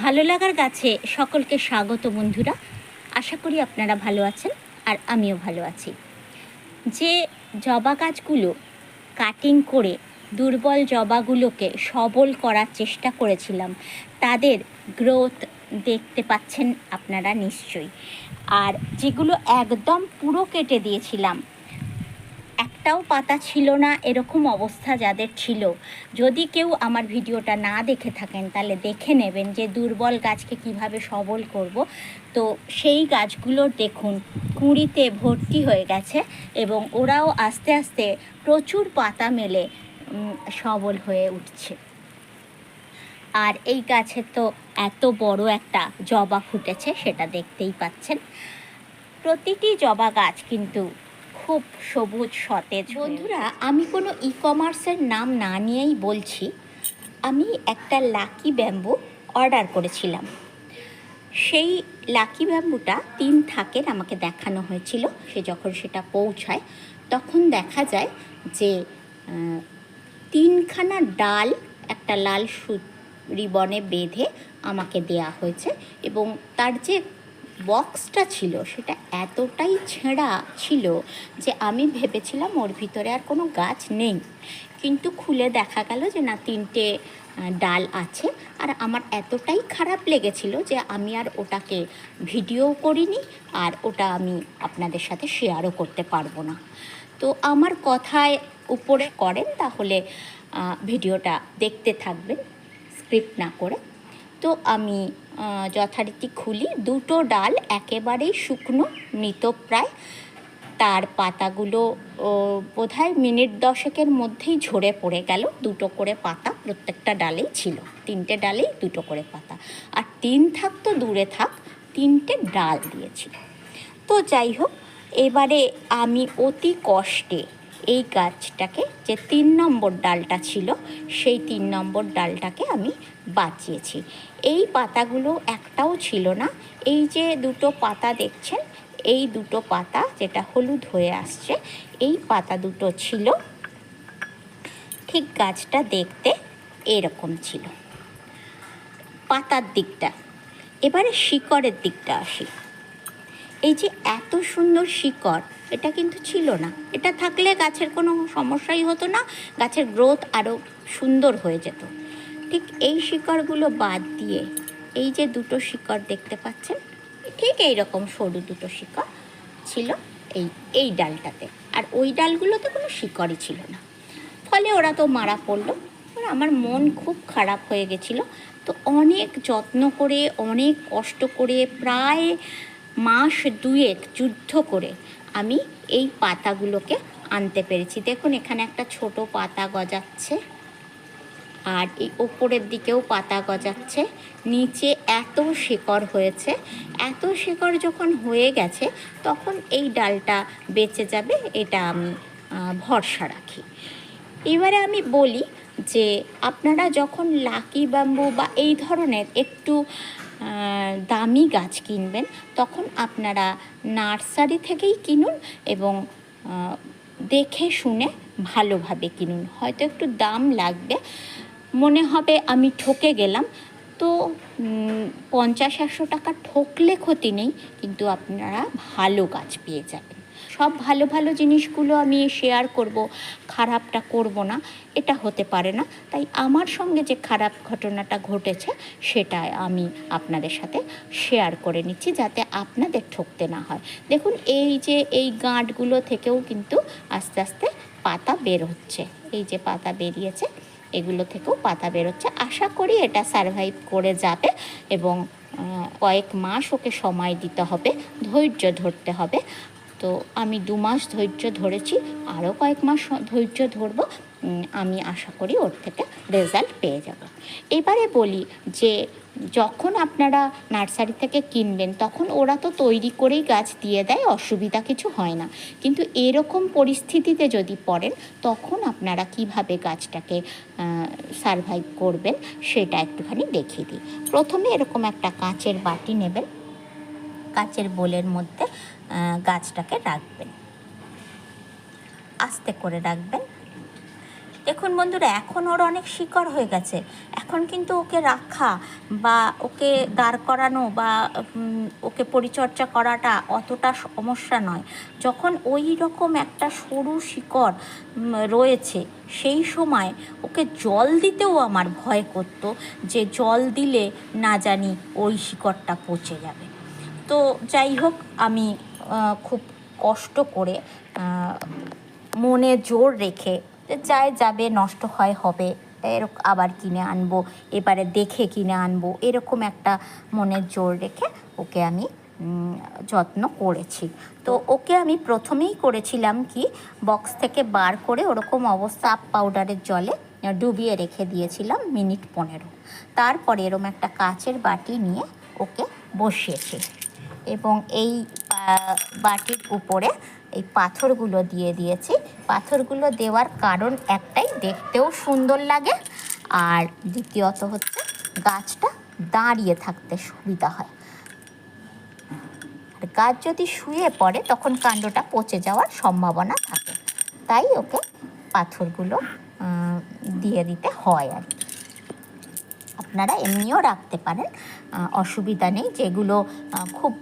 ভালো লাগার গাছে সকলকে স্বাগত বন্ধুরা। আশা করি আপনারা ভালো আছেন আর আমিও ভালো আছি। যে জবা গাছগুলো কাটিং করে দুর্বল জবাগুলোকে সবল করার চেষ্টা করেছিলাম, তাদের গ্রোথ দেখতে পাচ্ছেন আপনারা নিশ্চয়ই। আর যেগুলো একদম পুরো কেটে দিয়েছিলাম একটাও পাতা ছিল না, এরকম অবস্থা যাদের ছিল। যদি কেউ আমার ভিডিওটা না দেখে থাকেন, তাহলে দেখে নেবেন যে দুর্বল গাছকে কীভাবে সবল করব। তো সেই গাছগুলোর দেখুন, কুঁড়িতে ভর্তি হয়ে গেছে এবং ওরাও আস্তে আস্তে প্রচুর পাতা মেলে সবল হয়ে উঠছে। আর এই গাছে তো এত বড় একটা জবা ফুটেছে, সেটা দেখতেই পাচ্ছেন। প্রতিটি জবা গাছ কিন্তু খুব সবুজ, সতেজ বন্ধুরা, আমি কোনো ই কমার্সের নাম না নিয়েই বলছি। আমি একটা লাকি ব্যাম্বু অর্ডার করেছিলাম। সেই লাকি ব্যাম্বুটা তিন থাকের আমাকে দেখানো হয়েছিল। সে যখন সেটা পৌঁছায়, তখন দেখা যায় যে তিনখানা ডাল একটা লাল সু রিবনে বেঁধে আমাকে দেয়া হয়েছে এবং তার যে বক্সটা ছিল, সেটা এতটাই ছেঁড়া ছিল যে আমি ভেবেছিলাম ওর ভিতরে আর কোনো গাছ নেই। কিন্তু খুলে দেখা গেল যে না, তিনটে ডাল আছে। আর আমার এতটাই খারাপ লেগেছিল যে আমি আর ওটাকে ভিডিও করিনি আর ওটা আমি আপনাদের সাথে শেয়ারও করতে পারব না। তো আমার কথায় উপরে করেন, তাহলে ভিডিওটা দেখতে থাকবেন, স্ক্রিপ্ট না করে। তো আমি যথারীতি খুলি। দুটো ডাল, একেবারেই শুকনো, মৃতপ্রায়। তার পাতাগুলো বোধহয় মিনিট দশেকের মধ্যেই ঝরে পড়ে গেল। দুটো করে পাতা, প্রত্যেকটা ডালেই ছিল। তিনটে ডালেই দুটো করে পাতা। আর তিন থাক তো দূরে থাক, তিনটে ডাল দিয়েছিল। তো যাই হোক, এবারে আমি অতি কষ্টে এই গাছটাকে যে তিন নম্বর ডালটা ছিল, সেই তিন নম্বর ডালটাকে আমি বাঁচিয়েছি। এই পাতাগুলো একটাও ছিল না। এই যে দুটো পাতা দেখছেন, এই দুটো পাতা যেটা হলুদ হয়ে আসছে, এই পাতা দুটো ছিল। ঠিক গাছটা দেখতে এরকম ছিল। পাতার দিকটা, এবারে শিকড়ের দিকটা আসি। এই যে এত সুন্দর শিকড়, এটা কিন্তু ছিল না। এটা থাকলে গাছের কোনো সমস্যাই হতো না, গাছের গ্রোথ আরও সুন্দর হয়ে যেত। ঠিক এই শিকড়গুলো বাদ দিয়ে এই যে দুটো শিকড় দেখতে পাচ্ছেন, ঠিক এই রকম সরু দুটো শিকড় ছিল এই এই ডালটাতে। আর ওই ডালগুলোতে কোনো শিকড়ই ছিল না। ফলে ওরা তো মারা পড়ল। আমার মন খুব খারাপ হয়ে গেছিল। তো অনেক যত্ন করে, অনেক কষ্ট করে প্রায় মাস দুয়েক যুদ্ধ করে আমি এই পাতাগুলোকে আনতে পেরেছি। দেখুন, এখানে একটা ছোট পাতা গজাচ্ছে আর এই ওপরের দিকেও পাতা গজাচ্ছে। নিচে এত শিকড় হয়েছে, এত শিকড় যখন হয়ে গেছে, তখন এই ডালটা বেঁচে যাবে, এটা আমি ভরসা রাখি। এবারে আমি বলি যে, আপনারা যখন লাকি ব্যাম্বু বা এই ধরনের একটু দামি গাছ কিনবেন, তখন আপনারা নার্সারি থেকেই কিনুন এবং দেখে শুনে ভালোভাবে কিনুন। হয়তো একটু দাম লাগবে, মনে হবে আমি ঠকে গেলাম। তো পঞ্চাশ একশো টাকা ঠকলে ক্ষতি নেই, কিন্তু আপনারা ভালো গাছ পেয়ে যাবেন। সব ভালো ভালো জিনিসগুলো আমি শেয়ার করব, খারাপটা করব না, এটা হতে পারে না। তাই আমার সঙ্গে যে খারাপ ঘটনাটা ঘটেছে, সেটা আমি আপনাদের সাথে শেয়ার করে নিচ্ছি যাতে আপনাদের ঠকতে না হয়। দেখুন, এই যে এই গাঁটগুলো থেকেও কিন্তু আস্তে আস্তে পাতা বের হচ্ছে। এই যে পাতা বেরিয়েছে, এগুলো থেকেও পাতা বেরোচ্ছে আশা করি এটা সারভাইভ করে যাবে এবং কয়েক মাস ওকে সময় দিতে হবে, ধৈর্য ধরতে হবে। তো আমি দু মাস ধৈর্য ধরেছি আরও কয়েক মাস ধৈর্য ধরবো আমি আশা করি ওর থেকে রেজাল্ট পেয়ে যাব। এবারে বলি যে, যখন আপনারা নার্সারি থেকে কিনবেন, তখন ওরা তো তৈরি করেই গাছ দিয়ে দেয়, অসুবিধা কিছু হয় না। কিন্তু এরকম পরিস্থিতিতে যদি পড়েন, তখন আপনারা কীভাবে গাছটাকে সারভাইভ করবেন, সেটা একটুখানি দেখিয়ে দিই। প্রথমে এরকম একটা কাঁচের বাটি নেবেন। কাঁচের বোলের মধ্যে গাছটাকে রাখবেন। আস্তে করে রাখবেন। দেখুন বন্ধুরা, এখন ওর অনেক শিকড় হয়ে গেছে। এখন কিন্তু ওকে রাখা বা ওকে দাঁড় করানো বা ওকে পরিচর্যা করাটা অতটা সমস্যা নয়। যখন ওই রকম একটা সরু শিকড় রয়েছে, সেই সময় ওকে জল দিতেও আমার ভয় করতো যে জল দিলে না জানি ওই শিকড়টা পচে যাবে। তো যাই হোক, আমি খুব কষ্ট করে মনে জোর রেখে যে যাই যাবে, নষ্ট হয়, হবে এরকম আবার কিনে আনব, এবারে দেখে কিনে আনব, এরকম একটা মনের জোর রেখে ওকে আমি যত্ন করেছি। তো ওকে আমি প্রথমেই করেছিলাম কি বক্স থেকে বার করে ওরকম অবস্থা আপ পাউডারের জলে ডুবিয়ে রেখে দিয়েছিলাম মিনিট পনেরো। তারপরে এরকম একটা কাচের বাটি নিয়ে ওকে বসিয়েছি। এবং এই বাটির উপরে এই পাথরগুলো দিয়ে দিয়েছি। পাথরগুলো দেওয়ার কারণ একটাই, দেখতেও সুন্দর লাগে। আর দ্বিতীয়ত হচ্ছে গাছটা দাঁড়িয়ে থাকতে সুবিধা হয়। আর গাছ যদি শুয়ে পড়ে, তখন কাণ্ডটা পচে যাওয়ার সম্ভাবনা থাকে। তাই ওকে পাথরগুলো দিয়ে দিতে হয় আর আপনারা এমনিও রাখতে পারেন। অসুবিধা নেই। যেগুলো খুব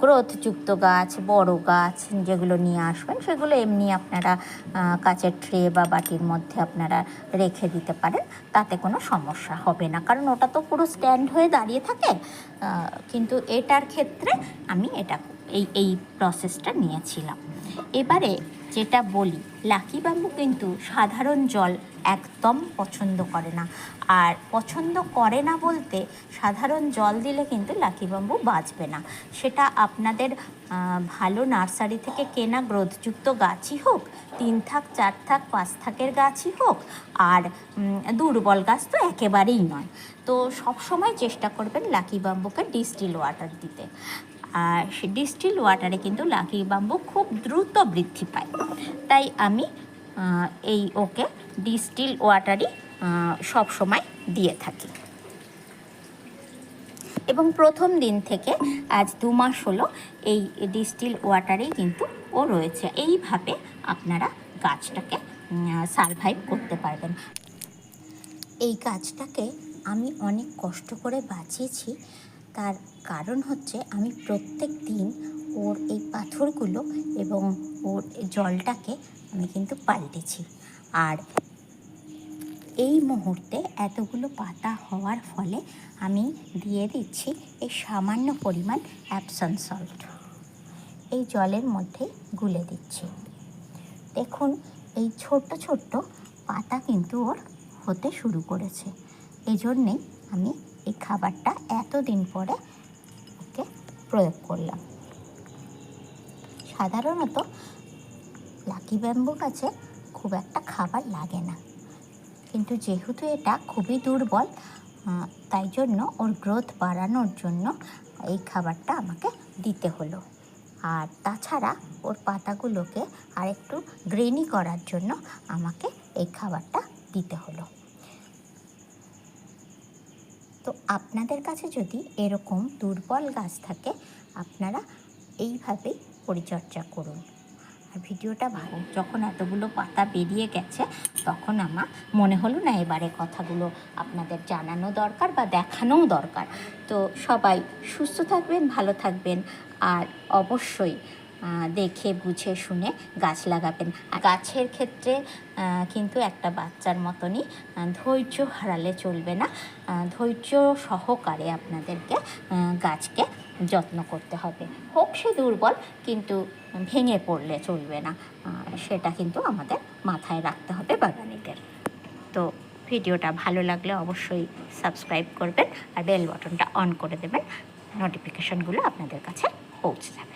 গ্রোথযুক্ত গাছ, বড় গাছ যেগুলো নিয়ে আসবেন, সেগুলো এমনি আপনারা কাচের ট্রে বা বাটির মধ্যে আপনারা রেখে দিতে পারেন। তাতে কোনো সমস্যা হবে না। কারণ ওটা তো পুরো স্ট্যান্ড হয়ে দাঁড়িয়ে থাকে। কিন্তু এটার ক্ষেত্রে আমি এটা, এই এই প্রসেসটা নিয়েছিলাম। এবারে যেটা বলি, লাকি বাম্বু কিন্তু সাধারণ জল একদম পছন্দ করে না। আর পছন্দ করে না বলতে সাধারণ জল দিলে কিন্তু লাকি বাম্বু বাঁচবে না। সেটা আপনাদের ভালো নার্সারি থেকে কেনা গ্রোথযুক্ত গাছই হোক, তিন থাক, চার থাক, পাঁচ থাকের গাছই হোক, আর দুর্বল গাছ তো একেবারেই নয়। তো সব সময় চেষ্টা করবেন লাকি বাম্বুকে ডিস্টিল ওয়াটার দিতে। আর ডিস্টিল ওয়াটারে কিন্তু লাকি বাম্বু খুব দ্রুত বৃদ্ধি পায়। তাই আমি এই ওকে ডিস্টিল ওয়াটারই সব সময় দিয়ে থাকি। এবং প্রথম দিন থেকে আজ দু মাস হলো এই ডিস্টিল ওয়াটারেই কিন্তু ও রয়েছে। এইভাবে আপনারা গাছটাকে সারভাইভ করতে পারবেন। এই গাছটাকে আমি অনেক কষ্ট করে বাঁচিয়েছি। তার কারণ হচ্ছে আমি প্রত্যেক দিন ওর এই পাথরগুলো এবং ওর জলটাকে আমি কিন্তু পাল্টেছি। আর এই মুহূর্তে এতগুলো পাতা হওয়ার ফলে আমি দিয়ে দিচ্ছি এই সামান্য পরিমাণ অ্যাপসন সল্ট এই জলের মধ্যে গুলে দিচ্ছি। দেখুন, এই ছোট্ট ছোট্ট পাতা কিন্তু ওর হতে শুরু করেছে। এই জন্যেই আমি এই খাবারটা এতদিন পরে ওকে প্রয়োগ করলাম। সাধারণত লাকি ব্যাম্বু গাছে খুব একটা খাবার লাগে না। কিন্তু যেহেতু এটা খুবই দুর্বল তাই জন্য ওর গ্রোথ বাড়ানোর জন্য এই খাবারটা আমাকে দিতে হলো। আর তাছাড়া ওর পাতাগুলোকে আরেকটু গ্রেনি করার জন্য আমাকে এই খাবারটা দিতে হলো। তো আপনাদের কাছে যদি এরকম দুর্বল গাছ থাকে, আপনারা এইভাবেই পরিচর্যা করুন। আর ভিডিওটা ভালো, যখন এতগুলো পাতা বেরিয়ে গেছে, তখন আমার মনে হলো না এবারে কথাগুলো আপনাদের জানানো দরকার বা দেখানোও দরকার। তো সবাই সুস্থ থাকবেন, ভালো থাকবেন, আর অবশ্যই দেখে, বুঝে, শুনে গাছ লাগাবেন। আর গাছের ক্ষেত্রে কিন্তু একটা বাচ্চার মতনই ধৈর্য হারালে চলবে না। ধৈর্য সহকারে আপনাদেরকে গাছকে যত্ন করতে হবে। হোক সে দুর্বল, কিন্তু ভেঙে পড়লে চলবে না। সেটা কিন্তু আমাদের মাথায় রাখতে হবে বাগানিদের। তো ভিডিওটা ভালো লাগলে অবশ্যই সাবস্ক্রাইব করবেন আর বেল বাটনটা অন করে দেবেন। নোটিফিকেশনগুলো আপনাদের কাছে পৌঁছে যাবে।